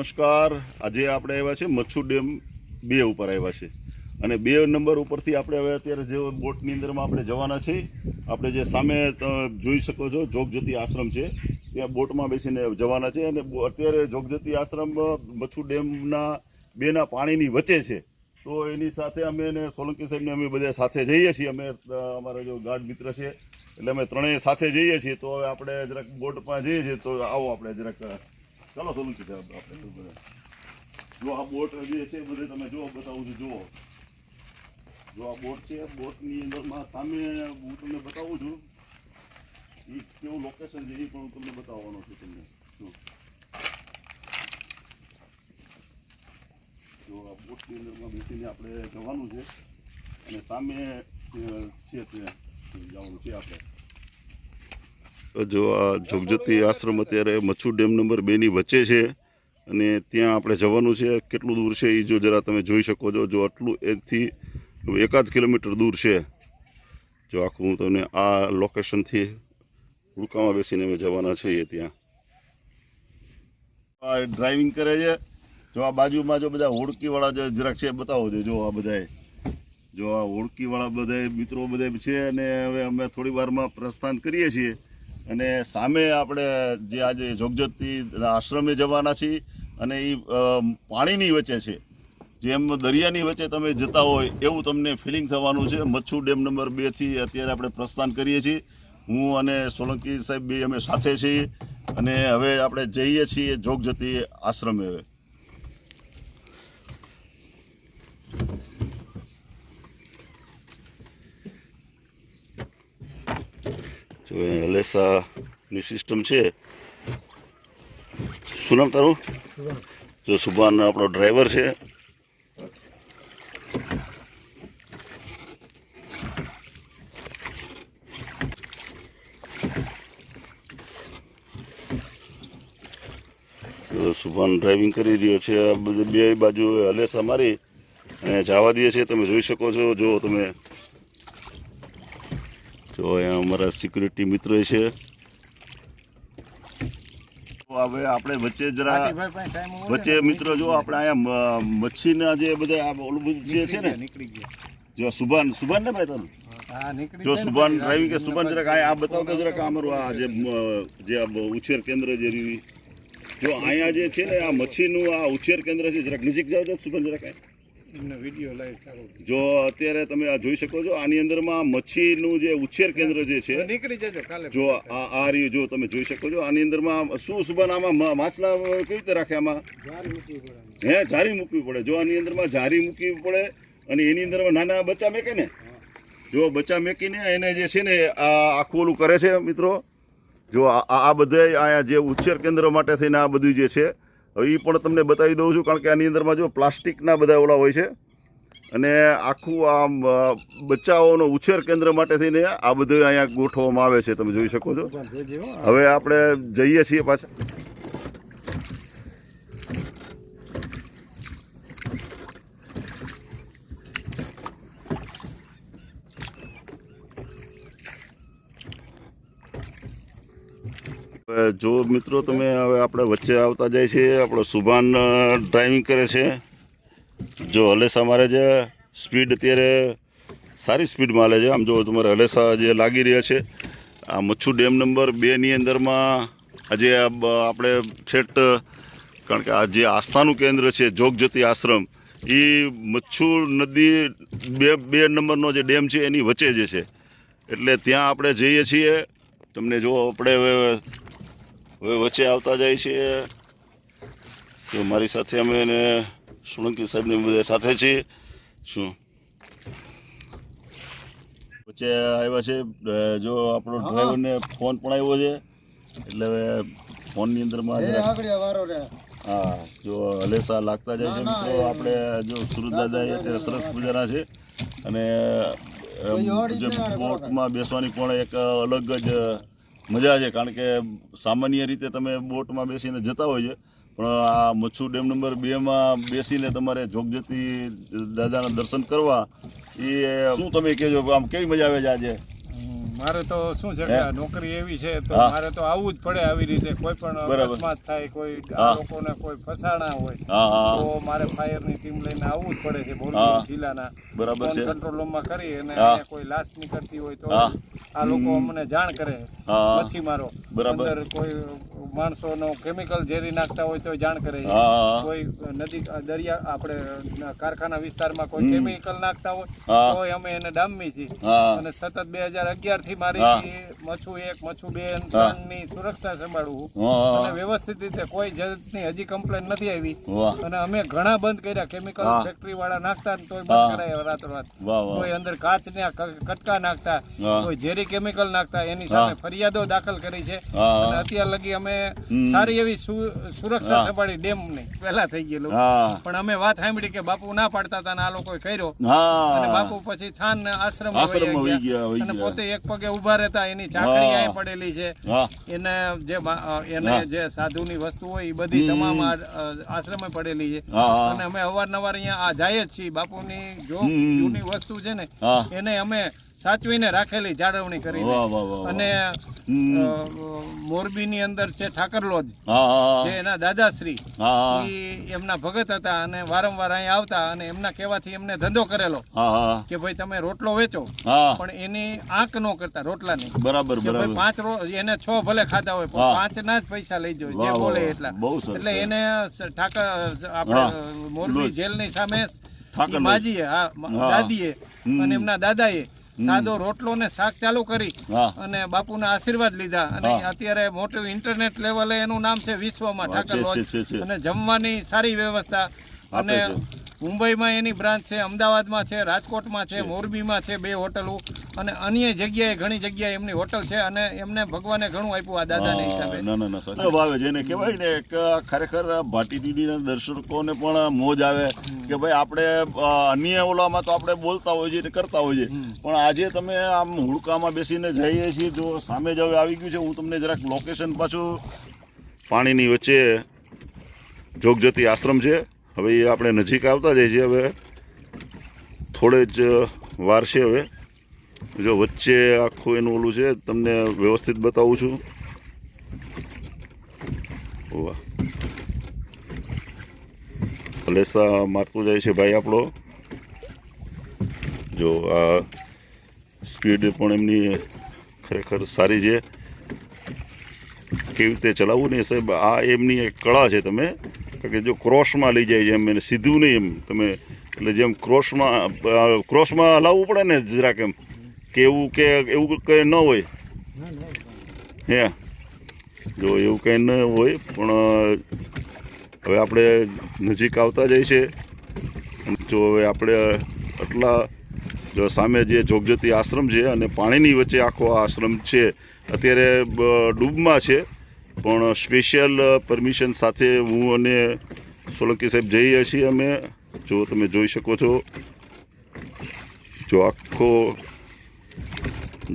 નમસ્કાર. આજે આપણે આવ્યા છે મચ્છુ ડેમ બે ઉપર આવ્યા છે. અને બે નંબર ઉપરથી આપણે હવે અત્યારે જે બોટની અંદરમાં આપણે જવાના છે આપણે જે સામે જોઈ શકો છો, જોગજતી આશ્રમ છે. ત્યાં બોટમાં બેસીને જવાના છે અને અત્યારે જોગજતી આશ્રમ મચ્છુ ડેમના બેના પાણીની વચ્ચે છે. તો એની સાથે અમે એને સોલંકી સાહેબને અમે બધા સાથે જઈએ છીએ. અમે અમારા જો ગાઢ મિત્ર છે, એટલે અમે ત્રણેય સાથે જઈએ છીએ. તો હવે આપણે જરાક બોટમાં જઈએ છીએ. તો આવો આપણે જરાક ચાલો થોડું છે આપણે જો આ બોટ જે છે બધે તમે જો બતાવું છું, જુઓ. જો આ બોટ છે, બોટની અંદરમાં સામે હું તમને બતાવું છું. એ કેવું લોકેશન છે એ પણ હું તમને બતાવવાનો છું તમને. જો. જો આ બોટની અંદરમાં બેસીને આપણે જવાનું છે. અને સામે છે તે જવાનું છે આપણે. જો આ જોગજતી આશ્રમ અત્યારે મચ્છુ ડેમ નંબર બેની વચ્ચે છે અને ત્યાં આપણે જવાનું છે. કેટલું દૂર છે એ જો જરા તમે જોઈ શકો છો. જો આટલું એથી એકાદ કિલોમીટર દૂર છે. જો આખું હું તમને આ લોકેશનથી હુડકામાં બેસીને અમે જવાના છીએ ત્યાં. આ ડ્રાઇવિંગ કરે છે. જો આ બાજુમાં જો બધા હોડકીવાળા જે જરાક છે બતાવો છે. જો આ બધાય. જો આ હોડકીવાળા બધા મિત્રો બધા છે અને હવે અમે થોડી વારમાં પ્રસ્થાન કરીએ છીએ. અને સામે આપણે જે આજે જોગજતી આશ્રમે જવાના છીએ અને એ પાણીની વચ્ચે છે. જેમ દરિયાની વચ્ચે તમે જતા હોય એવું તમને ફિલિંગ થવાનું છે. મચ્છુ ડેમ નંબર બેથી અત્યારે આપણે પ્રસ્થાન કરીએ છીએ. હું અને સોલંકી સાહેબ બે અમે સાથે છીએ અને હવે આપણે જઈએ છીએ જોગજતી આશ્રમે હવે. જો હલેસાની સિસ્ટમ છે. શું નામ તારું? જો સુભાન આપણો ડ્રાઈવર છે. સુભાન ડ્રાઇવિંગ કરી રહ્યો છે. આ બધી બે બાજુ હલેસા મારી અને જવા દઈએ છીએ તમે જોઈ શકો છો. જો તમે જો અહીંયા અમારા સિક્યુરિટી મિત્ર છે. તો હવે આપણે વચ્ચે જરા વચ્ચે મિત્રો જો આપણે અહીંયા મચ્છીના જે બધા ઓલું જે છે ને જો સુભાન સુભાન ને ભાઈ તમે જો સુભાન ડ્રાઈવિંગ કે સુભાન જરાક આ આ બતાવો કે જરાક અમારું આ જે જે ઉછેર કેન્દ્ર જે રહ્યું જો અહીંયા જે છે ને આ મચ્છીનું આ ઉછેર કેન્દ્ર છે જરાક નજીક જાવ તો સુભાન જરાક અહીં. જો અત્યારે તમે આ જોઈ શકો છો આની અંદરમાં મચ્છીનું જે ઉછેર કેન્દ્ર જે છે જો આ આ રહ્યું જો તમે જોઈ શકો છો આની અંદરમાં શું સુભાન આમાં માછલા કેવી રીતે રાખે આમાં. હે જારી મૂકવી પડે. જો આની અંદરમાં જારી મૂકવી પડે અને એની અંદરમાં નાના બચ્ચા મેકે ને? જો બચ્ચા મેકીને એને જે છે ને આ આખું ઓલું કરે છે મિત્રો જો આ આ આ બધાય અહીંયા જે ઉછેર કેન્દ્ર માટે થઈને આ બધું જે છે હવે એ પણ તમને બતાવી દઉં છું કારણ કે આની અંદરમાં જો પ્લાસ્ટિકના બધા ઓલા હોય છે અને આખું આ બચ્ચાઓનો ઉછેર કેન્દ્ર માટે થઈને આ બધું અહીંયા ગોઠવવામાં આવે છે તમે જોઈ શકો છો. હવે આપણે જઈએ છીએ પાછા જો મિત્રો તમે હવે આપણે વચ્ચે આવતા જાય છે, આપણો સુભાન ડ્રાઇવિંગ કરે છે. જો હલેસા મારે છે સ્પીડ અત્યારે સારી સ્પીડમાં હાલે છે. આમ જો તમારે હલેસા જે લાગી રહ્યા છે, આ મચ્છુ ડેમ નંબર બેની અંદરમાં આજે આપણે છેટ, કારણ કે આ જે આસ્થાનું કેન્દ્ર છે જોગજ્યોતિ આશ્રમ એ મચ્છુ નદી બે બે નંબરનો જે ડેમ છે, એની વચ્ચે જે છે. એટલે ત્યાં આપણે જઈએ છીએ. તમને જો આપણે હવે વચ્ચે આવતા જાય છે. તો મારી સાથે અમે એને સોલંકી સાહેબને બધા સાથે છીએ. શું? વચ્ચે આવ્યા છે જો આપણો ડ્રાઈવરને ફોન પણ આવ્યો છે. એટલે હવે ફોનની અંદરમાં હા જો હલેસા લાગતા જાય છે મિત્રો. આપણે જો સુરત દાદા એ અત્યારે સરસ મજાના છે. અને બોટમાં બેસવાની પણ એક અલગ જ મજા છે, કારણ કે સામાન્ય રીતે તમે બોટમાં બેસીને જતા હોય છે, પણ આ મચ્છુ ડેમ નંબર બેમાં બેસીને તમારે જોગજતી દાદાના દર્શન કરવા, એ શું તમે કહેજો, આમ કેવી મજા આવે છે આજે? મારે તો શું છે કે નોકરી એવી છે તો મારે તો આવવું જ પડે આવી રીતે. કોઈ પણ અકસ્માત થાય કોઈ લોકોને કોઈ ફસાણા હોય તો મારે ફાયરની ટીમ લઈને આવવું જ પડે છે હા. જિલ્લાના. બરાબર છે. કંટ્રોલ રૂમમાં કરી અને કોઈ લાશ નીકળતી હોય તો આ લોકો અમને જાણ કરે. પછી મારો. બરાબર. અંદર કોઈ માણસોનો કેમિકલ ઝેરી નાખતા હોય તો જાણ કરે. છે. કોઈ નદી દરિયા આપણે કારખાના વિસ્તારમાં કોઈ કેમિકલ નાખતા હોય. તો અમે એને ડામી છીએ. અને સતત બે હજાર અગિયારથી મારી. મચ્છુ એક મચ્છુ બે ની સુરક્ષા સંભાળવું. અને વ્યવસ્થિત રીતે કોઈ જાતની હજી કમ્પ્લેન નથી આવી. અને અમે ઘણા બંધ કર્યા. કેમિકલ ફેક્ટરી વાળા નાખતા ને તોય બંધ કરાયા રાતોરાત. વાહ વાહ. કોઈ અંદર કાચ ને કટકા નાખતા કોઈ ઝેરી કેમિકલ નાખતા એની સામે ફરિયાદો દાખલ કરી છે. અને અત્યાર લગી અમે. સારી એવી સુરક્ષા હા. ડેમની પેલા થઈ ગયેલું. પણ અમે વાત સાંભળી કે બાપુ ના પાડતા હતા આ લોકો કર્યો. અને બાપુ પછી થાન આશ્રમ અને પોતે એક પગે ઊભા રહેતા એની ચાકડી. અહીં પડેલી છે. એને જે એને જે જે સાધુની વસ્તુ હોય એ બધી તમામ આશ્રમે પડેલી છે. અને અમે અવારનવાર અહીંયા આ જાય જ છીએ. બાપુની જો. જૂની વસ્તુ છે ને એને અમે સાચવીને રાખેલી જાળવણી વાહ. અને મોરબીની અંદર છે ઠાકરલોજ જે એના દાદાશ્રી એમના ભગત હતા અને વારંવાર અહીં આવતા અને એમના કહેવાથી એમને ધંધો કરેલો કે ભાઈ તમે રોટલો વેચો પણ એની આંક નો કરતા રોટલાની. બરાબર બરાબર. પાંચ એને છ ભલે ખાતા હોય પણ પાંચ ના જ પૈસા લઈ જાય જે બોલે એટલા. એટલે એને ઠાકર આપણે મોરબી જેલ જેલની સામે માજીએ હા. દાદીએ. અને એમના દાદાએ સાદો રોટલો ને શાક ચાલુ કરી અને અને બાપુના આશીર્વાદ લીધા. અને અત્યારે મોટું ઇન્ટરનેટ લેવલે એનું નામ છે વિશ્વમાં ઠાકર. અને જમવાની સારી વ્યવસ્થા. અને. મુંબઈમાં એની બ્રાન્ચ છે અમદાવાદમાં છે રાજકોટમાં છે મોરબીમાં છે બે હોટલો અને અન્ય જગ્યાએ ઘણી જગ્યાએ એમની હોટલ છે અને એમને ભગવાને ઘણું આપ્યું આ દાદાને હિસાબે. ના ના ના સાચું ભાવે જેને કહેવાય ને એક ખરેખર ભાટીડીના દર્શકોને પણ મોજ આવે કે ભાઈ આપણે અન્ય ઓલામાં તો આપણે બોલતા હોઈએ છીએ ને કરતા હોઈએ પણ આજે તમે આમ હુડકામાં બેસીને જઈએ છીએ જો સામે જ હવે આવી ગયું છે હું તમને જરાક લોકેશન પાછું પાણીની વચ્ચે જોગજતી આશ્રમ છે. હવે એ આપણે નજીક આવતા જઈએ છીએ હવે. થોડે જ વાર છે હવે. જો વચ્ચે આખું એનું ઓલું છે, તમને વ્યવસ્થિત બતાવું છું. વાહ અલેસા મારતું જાય છે ભાઈ આપણો. જો આ સ્પીડ પણ એમની ખરેખર સારી છે. કેવી રીતે ચલાવવું ને સાહેબ, આ એમની એક કળા છે તમે. કારણ કે જો ક્રોસમાં લઈ જાય જેમ એને સીધું નહીં એમ. તમે, એટલે જેમ ક્રોસમાં ક્રોસમાં હલાવવું પડે ને જરાક એમ, કે એવું કે, એવું કંઈ ન હોય. હે? જો એવું કંઈ ન હોય, પણ હવે આપણે નજીક આવતા જાય છે જો હવે આપણે આટલા, જો સામે જે જોગજતી આશ્રમ છે અને પાણીની વચ્ચે આખો આશ્રમ છે, અત્યારે ડૂબમાં છે. પણ સ્પેશિયલ પરમિશન સાથે હું અને સોલંકી સાહેબ જઈએ છીએ અમે. જો તમે જોઈ શકો છો, જો આખો,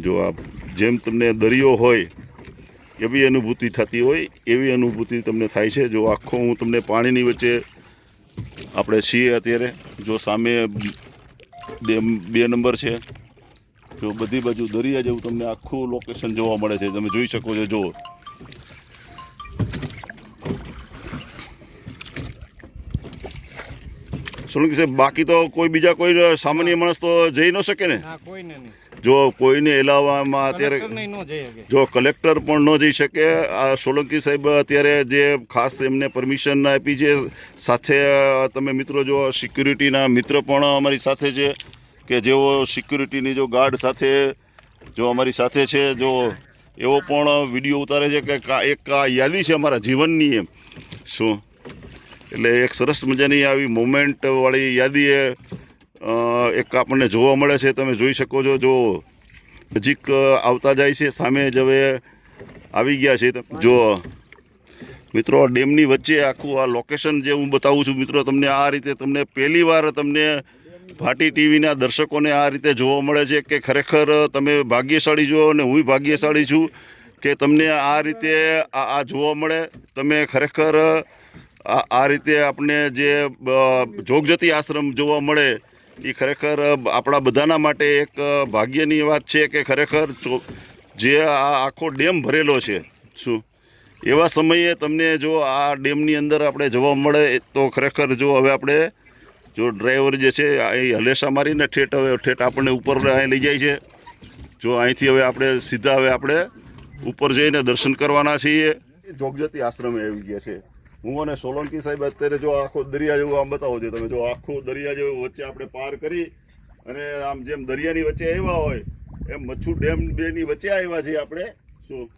જો આ જેમ તમને દરિયો હોય એવી અનુભૂતિ થતી હોય, એવી અનુભૂતિ તમને થાય છે. જો આખો હું તમને પાણીની વચ્ચે આપણે છીએ અત્યારે, જો સામે બે નંબર છે. જો બધી બાજુ દરિયા જેવું તમને આખું લોકેશન જોવા મળે છે. તમે જોઈ શકો છો જો સોલંકી સાહેબ બાકી તો કોઈ બીજા કોઈ સામાન્ય માણસ તો જઈ ન શકે ને? જો કોઈને એલાવામાં અત્યારે જો કલેક્ટર પણ ન જઈ શકે આ સોલંકી સાહેબ અત્યારે જે ખાસ એમને પરમિશન આપી છે સાથે તમે મિત્રો જો સિક્યુરિટીના મિત્ર પણ અમારી સાથે છે કે જેઓ સિક્યુરિટીની જો ગાર્ડ સાથે જો અમારી સાથે છે જો એવો પણ વીડિયો ઉતારે છે કે કા- એક આ યાદી છે અમારા જીવનની એમ. શું? એટલે એક સરસ મજાની આવી મુમેન્ટવાળી યાદીએ યાદી એક આપણને જોવા મળે છે. તમે જોઈ શકો છો, જો નજીક આવતા જાય છે. સામે જ હવે આવી ગયા છે. જો, મિત્રો ડેમની વચ્ચે આખું આ લોકેશન જે હું બતાવું છું, મિત્રો, તમને આ રીતે તમને પહેલીવાર તમને ભાટી ટીવીના દર્શકોને આ રીતે જોવા મળે છે કે ખરેખર તમે ભાગ્યશાળી છો અને હું ભાગ્યશાળી છું કે તમને આ રીતે આ જોવા મળે. તમે ખરેખર આ રીતે આપણે જે જોગજતી આશ્રમ જોવા મળે એ ખરેખર આપણા બધાના માટે એક ભાગ્યની વાત છે કે ખરેખર જે આ આખો ડેમ ભરેલો છે, શું? એવા સમયે તમને જો આ ડેમની અંદર આપણે જોવા મળે તો ખરેખર જો હવે આપણે, જો ડ્રાઈવર જે છે અહીં હલેસા મારીને ઠેઠ હવે, ઠેઠ આપણને ઉપર અહીં લઈ જાય છે. જો અહીંથી હવે આપણે સીધા હવે આપણે ઉપર જઈને દર્શન કરવાના છીએ. જોગજતી આશ્રમે આવી ગયા છે. હું અને સોલંકી સાહેબ અત્યારે જો આખો દરિયા જેવું આમ બતાવો છો, તમે જો આખો દરિયા જેવું વચ્ચે આપણે પાર કરી અને આમ જેમ દરિયાની વચ્ચે આવ્યા હોય, એમ મચ્છુ ડેમ બેની વચ્ચે આવ્યા છીએ આપણે, શું?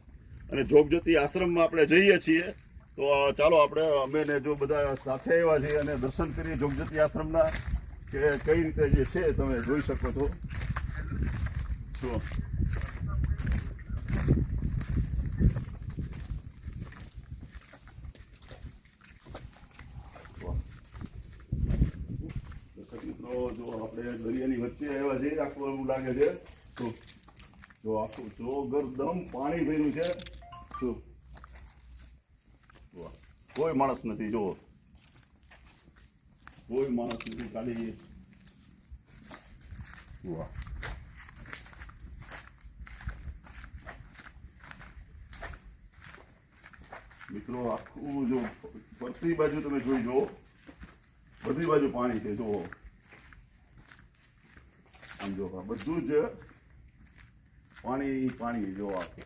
અને જોગજ્યોતિ આશ્રમમાં આપણે જઈએ છીએ. તો ચાલો આપણે, અમે ને જો બધા સાથે આવ્યા છીએ અને દર્શન કરીએ જોગજ્યોતિ આશ્રમના કે કઈ રીતે જે છે તમે જોઈ શકો છો. શું? જો આપણે દરિયાની વચ્ચે આવ્યા છે આખું એવું લાગે છે. તો જો આખું જો ગરદમ પાણી ભર્યું છે. જો. કોઈ માણસ નથી જો કોઈ માણસ નથી ખાલી. વાહ મિત્રો, આખું જો ફરતી બાજુ તમે જોઈ જુઓ. બધી બાજુ પાણી છે, જુઓ. જો બધું જ પાણી પાણી જો આખું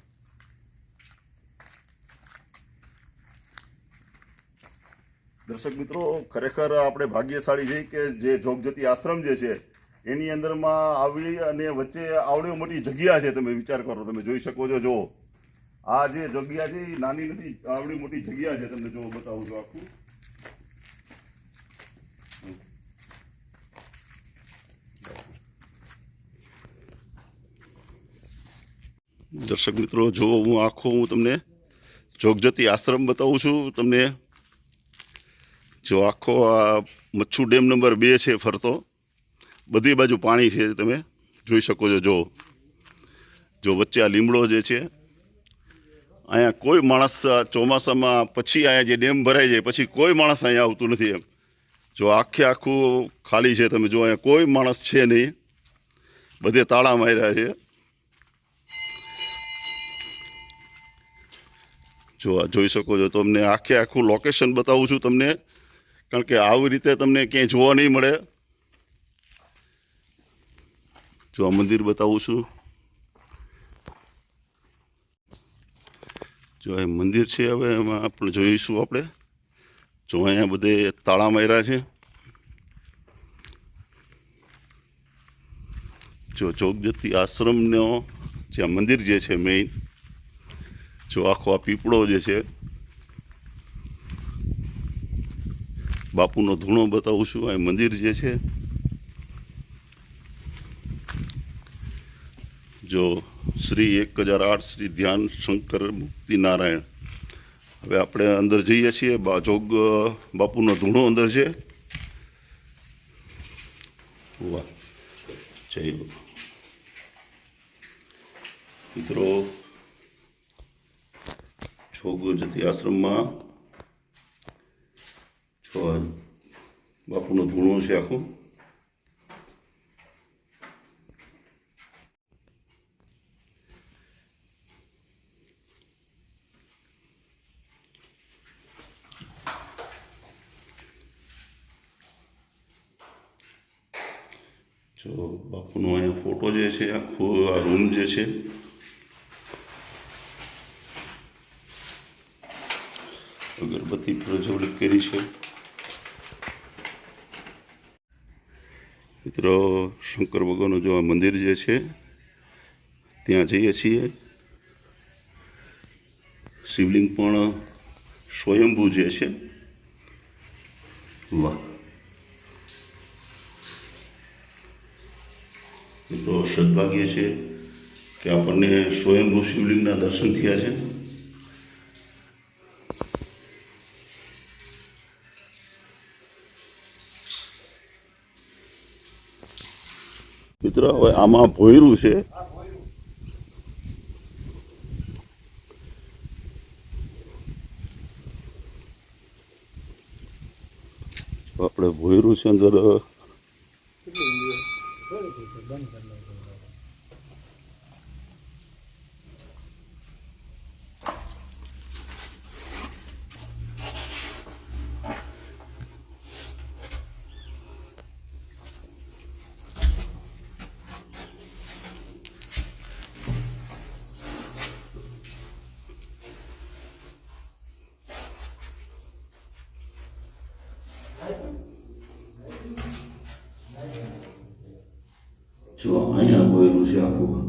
દર્શક મિત્રો, ખરેખર આપણે ભાગ્યશાળી છે કે જે જોગજતી આશ્રમ જે છે, એની અંદરમાં આવી અને વચ્ચે આવડી મોટી જગ્યા છે તમે વિચાર કરો, તમે જોઈ શકો છો જો આ જે જગ્યા છે નાની નથી, આવડી મોટી જગ્યા છે, તમને જો બતાવું છું આખું. દર્શક મિત્રો, જો હું આખો હું તમને જોગજતી આશ્રમ બતાવું છું, તમને જો આખો આ મચ્છુ ડેમ નંબર બે છે ફરતો, બધી બાજુ પાણી છે, તમે જોઈ શકો છો. જો જો વચ્ચે આ લીમડો જે છે, અહીંયા કોઈ માણસ ચોમાસામાં પછી અહીંયા જે ડેમ ભરાઈ જાય, પછી કોઈ માણસ અહીંયા આવતું નથી એમ. જો આખે આખું ખાલી છે, તમે જો અહીંયા કોઈ માણસ છે નહીં, બધે તાળા માર્યા છે. જો જોઈ શકો છો તમને આખે આખું લોકેશન બતાવું છું તમને. કારણ કે આવી રીતે તમને ક્યાંય જોવા નહીં મળે. જો આ મંદિર બતાવું છું. જો એ મંદિર છે, હવે એમાં આપણે જોઈશું આપણે. જો અહીંયા બધે તાળા માર્યા છે. જો જોગજતી આશ્રમનો જે મંદિર જે છે મેઇન જો આખો આ પીપળો જે છે, બાપુનો ધૂણો બતાવું છું, આ મંદિર જે છે, જો શ્રી એક હજાર આઠ શ્રી ધ્યાન શંકર મુક્તિ નારાયણ હવે આપણે અંદર જઈએ છીએ જોગ બાપુનો ધૂણો અંદર છે. વાહ, જય મિત્રો છોગો જતી આશ્રમમાં છો બાપુનો ધૂણો છે આખો. જો બાપુનો અહીંયા ફોટો જે છે, આખો આ રૂમ જે છે અગરબત્તી પ્રજ્વલિત કરી છે. મિત્રો, શંકર ભગવાનનું જો આ મંદિર જે છે, ત્યાં જઈએ છીએ. શિવલિંગ પણ સ્વયંભૂ જે છે. વાહ. મિત્રો, સદભાગ્ય છે કે આપણને સ્વયંભૂ શિવલિંગના દર્શન થયા છે. મિત્ર હવે આમાં ભોયરું છે. આપણે ભોયરું છે અંદર જો અહીંયા બોયેલું છે આખું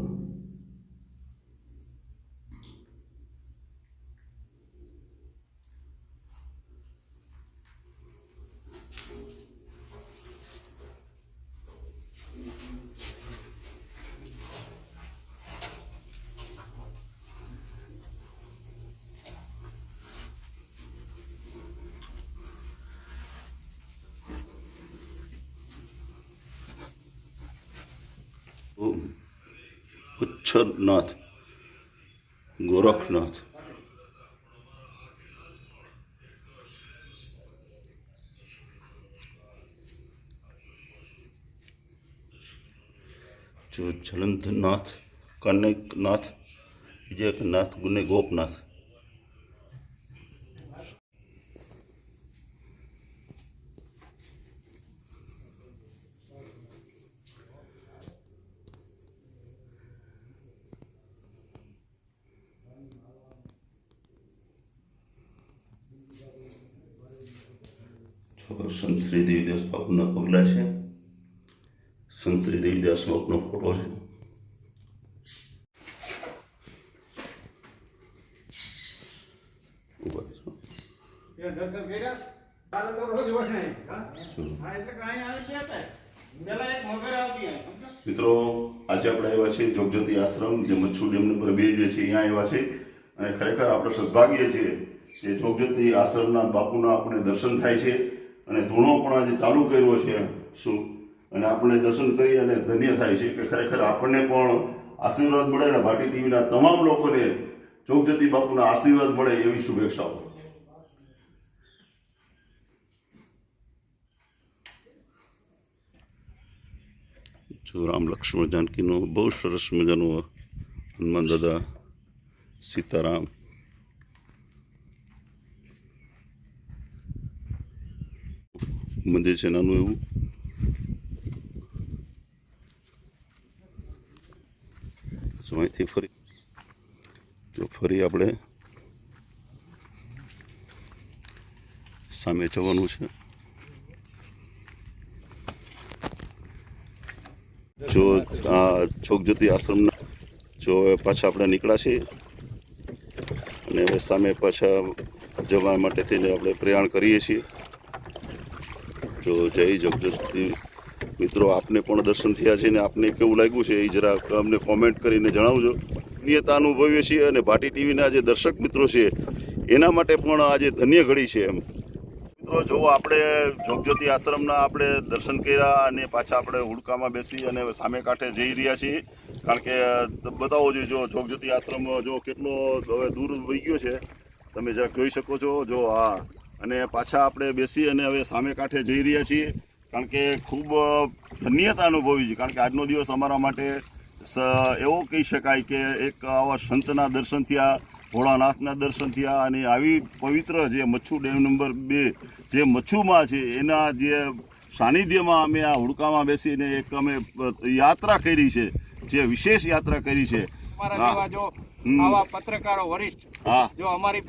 Aksharnath, गोरखनाथ जो जलंधनाथ कनकनाथ विजयनाथ गुने गोपनाथ સંત શ્રી દેવીદાસ બાપુના પગલાં છે. સંત શ્રી દેવીદાસ બાપુનો ફોટો છે. છે? મિત્રો આજે આપણે આવ્યા છે જોગજ્યોતિ આશ્રમ જે મચ્છુ ડેમ નંબર બે જે છે અહીંયા આવ્યા છે. અને ખરેખર આપણે સદભાગ્ય છીએ કે જોગજ્યોતિ આશ્રમના બાપુના આપણે દર્શન થાય છે. અને ધૂણો પણ આજે ચાલુ કર્યો છે શું? અને આપણે દર્શન કરી અને ધન્ય થાય છે કે ખરેખર આપણને પણ આશીર્વાદ મળે અને ભાટી ટીવીના તમામ લોકોને ચોકજતી બાપુના આશીર્વાદ મળે એવી શુભેચ્છાઓ. જો રામ લક્ષ્મણ જાનકીનો બહુ સરસ મજાનો હનુમાન દાદા સીતારામ મંદિર છે, નાનું એવું. જો અહીંથી ફરી તો ફરી આપણે સામે જવાનું છે. જો આ છોકજ્યોતિ આશ્રમના, જો પાછા આપણે નીકળ્યા છીએ. અને સામે પાછા જવા માટે થઈને આપણે પ્રયાણ કરીએ છીએ. જો જય જગજ્યોતિ મિત્રો આપને પણ દર્શન થયા છે ને આપને કેવું લાગ્યું છે એ જરાક અમને કોમેન્ટ કરીને જણાવજો. નિયતા અનુભવીએ છીએ અને ભાટી ટીવીના જે દર્શક મિત્રો છે, એના માટે પણ આજે ધન્ય ઘડી છે એમ. મિત્રો, જો આપણે જોગજ્યોતિ આશ્રમના આપણે દર્શન કર્યા અને પાછા આપણે હુડકામાં બેસી અને સામે કાંઠે જઈ રહ્યા છીએ. કારણ કે બતાવો જોઈએ જો જોગજ્યોતિ આશ્રમ, જો કેટલો હવે દૂર વહી ગયો છે, તમે જરાક જોઈ શકો છો. જો હા અને પાછા આપણે બેસી અને હવે સામે કાંઠે જઈ રહ્યા છીએ. કારણ કે ખૂબ ધન્યતા અનુભવી છે. કારણ કે આજનો દિવસ અમારા માટે એવો કહી શકાય કે એક આવા સંતના દર્શન થયા ભોળાનાથના દર્શન થયા અને આવી પવિત્ર જે મચ્છુ ડેમ નંબર બે જે મચ્છુમાં છે એના જે સાનિધ્યમાં અમે આ હુડકામાં બેસીને એક અમે યાત્રા કરી છે જે વિશેષ યાત્રા કરી છે. આવા પત્રકારો વરિષ્ઠ જો અમારી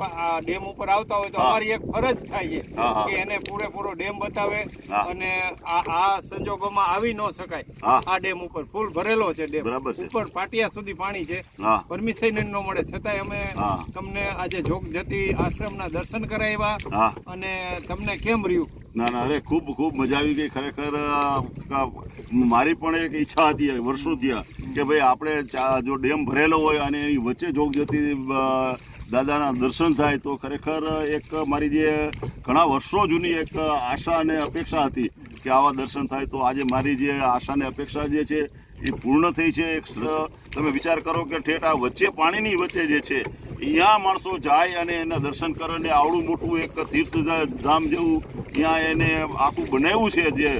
ડેમ ઉપર આવતા હોય તો અમારી એક ફરજ થાય છે. કે એને પૂરેપૂરો ડેમ બતાવે અને આ સંજોગોમાં આવી ન શકાય. આ ડેમ ઉપર ફૂલ ભરેલો છે ડેમ. ઉપર પાટિયા સુધી પાણી છે. પરમિશન ન મળે. છતાંય અમે તમને આજે જોગ જતી આશ્રમના દર્શન કરાવ્યા અને તમને કેમ રહ્યું? ના ના અરે ખૂબ ખૂબ મજા આવી ગઈ. ખરેખર મારી પણ એક ઈચ્છા હતી વર્ષોથી કે ભાઈ આપણે જો ડેમ ભરેલો હોય અને એની વચ્ચે જોગ જતી દાદાના દર્શન થાય તો ખરેખર એક મારી જે ઘણા વર્ષો જૂની એક આશા અને અપેક્ષા હતી કે આવા દર્શન થાય તો આજે મારી જે આશા અને અપેક્ષા જે છે એ પૂર્ણ થઈ છે. એક તમે વિચાર કરો કે ઠેઠ આ વચ્ચે પાણીની વચ્ચે જે છે, અહીંયા માણસો જાય અને એના દર્શન કરે અને આવડું મોટું એક તીર્થ ધામ જેવું ત્યાં એને આખું બનાવ્યું છે જે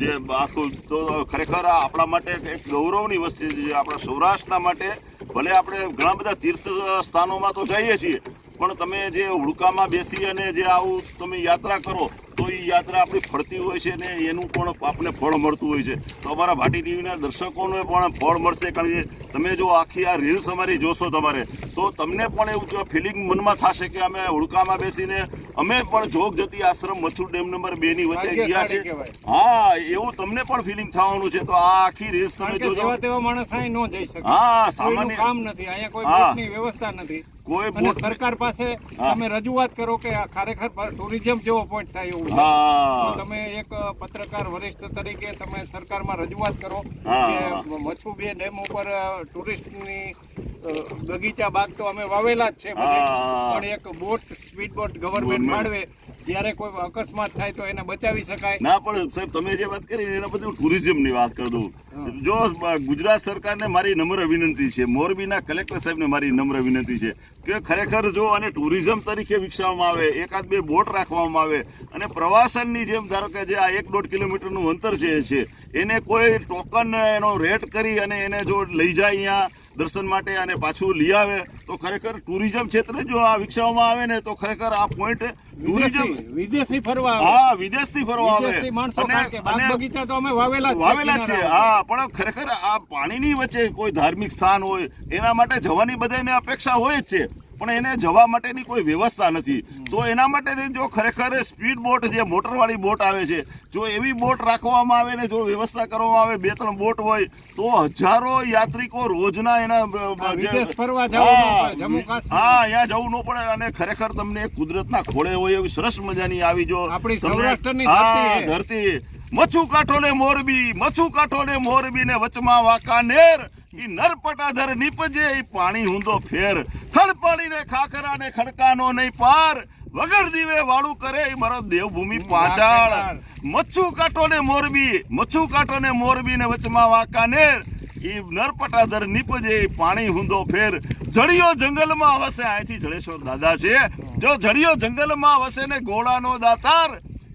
જે આખું તો ખરેખર આપણા માટે એક ગૌરવની વસ્તુ છે. આપણા સૌરાષ્ટ્રના માટે ભલે આપણે ઘણા બધા તીર્થ સ્થાનોમાં તો જઈએ છીએ, પણ તમે જે હુડકામાં બેસી અને જે આવું તમે યાત્રા કરો તો એ યાત્રા આપણી ફળતી હોય છે ને એનું પણ આપણે ફળ મળતું હોય છે. તો અમારા ભાટી ટીવીના દર્શકોને પણ ફળ મળશે કારણ કે તમે જો આખી આ રીલ્સ અમારી જોશો તમારે તો તમને પણ એવું ફિલિંગ મનમાં થશે કે અમે હુડકામાં બેસીને અમે પણ જોગ જતી આશ્રમ મચ્છુ ડેમ નંબર બે ની વચ્ચે ગયા છે હા એવું તમને પણ ફિલિંગ થવાનું છે તો આ આખી રીલ્સ તમે જોજો. તેવા માણસ અહીં ન જઈ શકે. હા સામાન્ય કામ નથી અહીંયા કોઈ. વ્યવસ્થા નથી. કોઈ સરકાર પાસે તમે રજૂઆત કરો કે આ ખરેખર ટુરિઝમ જેવો પોઈન્ટ થાય એવું છે. તમે એક પત્રકાર વરિષ્ઠ તરીકે તમે સરકારમાં રજૂઆત કરો કે મચ્છુ બે ડેમ ઉપર ટુરિસ્ટની બગીચા બાગ તો અમે વાવેલા જ છે. પણ એક બોટ સ્પીડ બોટ ગવર્મેન્ટ. ફાળવે. જ્યારે કોઈ અકસ્માત થાય તો એને બચાવી શકાય. ના પણ સાહેબ તમે જે વાત કરી એના બધું ટુરિઝમની વાત કરી દઉં જો ગુજરાત સરકારને મારી નમ્ર વિનંતી છે મોરબીના કલેક્ટર સાહેબને મારી નમ્ર વિનંતી છે કે ખરેખર જો આને ટુરિઝમ તરીકે વિકસાવવામાં આવે એકાદ બે બોટ રાખવામાં આવે અને પ્રવાસનની જેમ ધારો કે જે આ એક દોઢ કિલોમીટરનું અંતર છે એને કોઈ ટોકન એનો રેટ કરી અને એને જો લઈ જાય અહીંયા દર્શન માટે અને પાછું લઈ આવે તો ખરેખર ટુરિઝમ ક્ષેત્રે જો આ વિકસાવવામાં આવે ને તો ખરેખર આ પોઈન્ટ ટુરિઝમ વિદેશી વિદેશી ફરવા હા હા વિદેશથી ફરવા આવે. અને- બગીચા તો અમે વાવેલા વાવેલા છે. હા પણ ખરેખર આ પાણીની વચ્ચે કોઈ ધાર્મિક સ્થાન હોય એના માટે જવાની બધાને અપેક્ષા હોય જ છે. પણ એને જવા માટેની કોઈ વ્યવસ્થા નથી. તો એના માટે જો ખરેખર સ્પીડ બોટ જે મોટરવાળી બોટ આવે છે જો એવી બોટ રાખવામાં આવે ને જો વ્યવસ્થા કરવામાં આવે બે ત્રણ બોટ હોય તો હજારો યાત્રિકો રોજના એના હા, અહીંયા જવું ન પડે અને ખરેખર તમને કુદરતના ખોળે હોય એવી સરસ મજાની આવી જો આપણી. ધરતી મચ્છુ કાંઠો ને મોરબી મચ્છુ કાંઠો ને મોરબી ને વચમાં વાંકાનેર. ઈ નરપટાધર નીપજે ઈ પાણી હુંદો ફેર. ખડપાડી ને ખાખરા ને ખડકાનો નહીં પાર. વગર દીવે વાળું કરે એ મારો દેવભૂમિ પાંચાળ મચ્છુ કાંટો ને. મોરબી મચ્છુ કાંટો ને મોરબી ને વચમાં વાંકાનેર ઈ નરપટાધર નીપજે ઈ પાણી હુંદો ફેર. જડિયો જંગલમાં વસે અહીંથી જડેશ્વર દાદા છે. જો જડિયો જંગલમાં વસે ને ઘોડાનો દાતાર.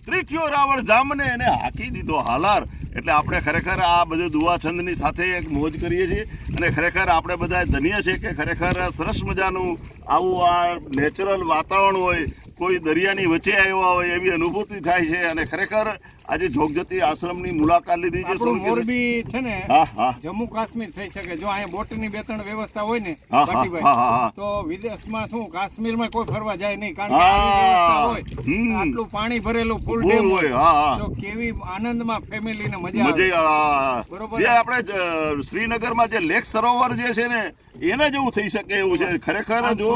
ત્રિખ્યો રાવણ જામને એને હાકી દીધો હાલાર. એટલે આપણે ખરેખર આ બધું દુઆ છંદની સાથે એક મોજ કરીએ છીએ અને ખરેખર આપણે બધા ધન્ય છે કે ખરેખર સરસ મજાનું આવું આ નેચરલ વાતાવરણ હોય કોઈ દરિયાની વચ્ચે આવ્યા હોય એવી અનુભૂતિ થાય છે અને ખરેખર આજે જોગજતી આશ્રમની મુલાકાત લીધી છે મોરબી છે ને જમ્મુ કાશ્મીર થઈ શકે. જો અહીંયા બોટની બે ત્રણ વ્યવસ્થા હોય ને. તો વિદેશમાં શું કાશ્મીરમાં કોઈ ફરવા જાય નહીં કારણ કે. આટલું પાણી ભરેલું ફૂલ ડેમ હોય તો કેવી આનંદમાં ફેમિલીને મજા આવે. મજે બરોબર. જે આપણે જ, શ્રીનગરમાં જે લેક સરોવર જે છે ને એના જેવું થઈ શકે એવું છે. ખરેખર જો.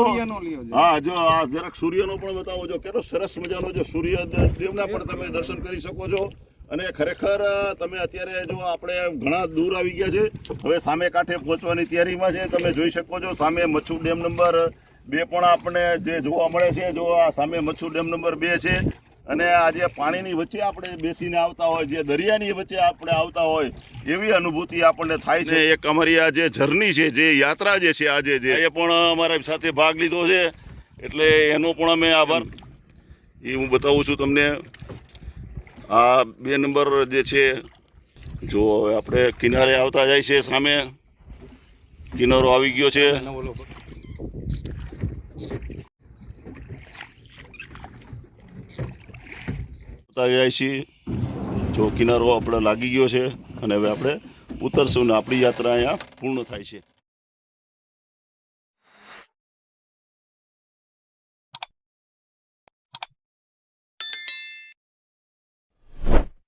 હા જો આ જરાક સૂર્યનો પણ બતાવો જો કેટલો સરસ મજાનો જો સૂર્યદેવના પણ તમે દર્શન કરી શકો છો. અને ખરેખર તમે અત્યારે જો આપણે ઘણા દૂર આવી ગયા છે હવે સામે કાંઠે પહોંચવાની તૈયારીમાં છે તમે જોઈ શકો છો સામે મચ્છુ ડેમ નંબર બે પણ આપણે જે જોવા મળે છે જો આ સામે મચ્છુ ડેમ નંબર બે છે. અને આજે પાણીની વચ્ચે આપણે બેસીને આવતા હોય જે દરિયાની વચ્ચે આપણે આવતા હોય એવી અનુભૂતિ આપણને થાય છે. એક અમારી આ જે જર્ની છે જે યાત્રા જે છે આજે જે. એ પણ અમારા સાથે ભાગ લીધો છે. એટલે એનો પણ અમે આભાર. એ હું બતાવું છું તમને. આ બે નંબર જે છે જો હવે આપણે કિનારે આવતા જાય છે સામે. કિનારો આવી ગયો છે. આવતા જાય છીએ જો કિનારો આપણે લાગી ગયો છે અને હવે આપણે ઉતરશું ને આપણી યાત્રા અહીંયા પૂર્ણ થાય છે.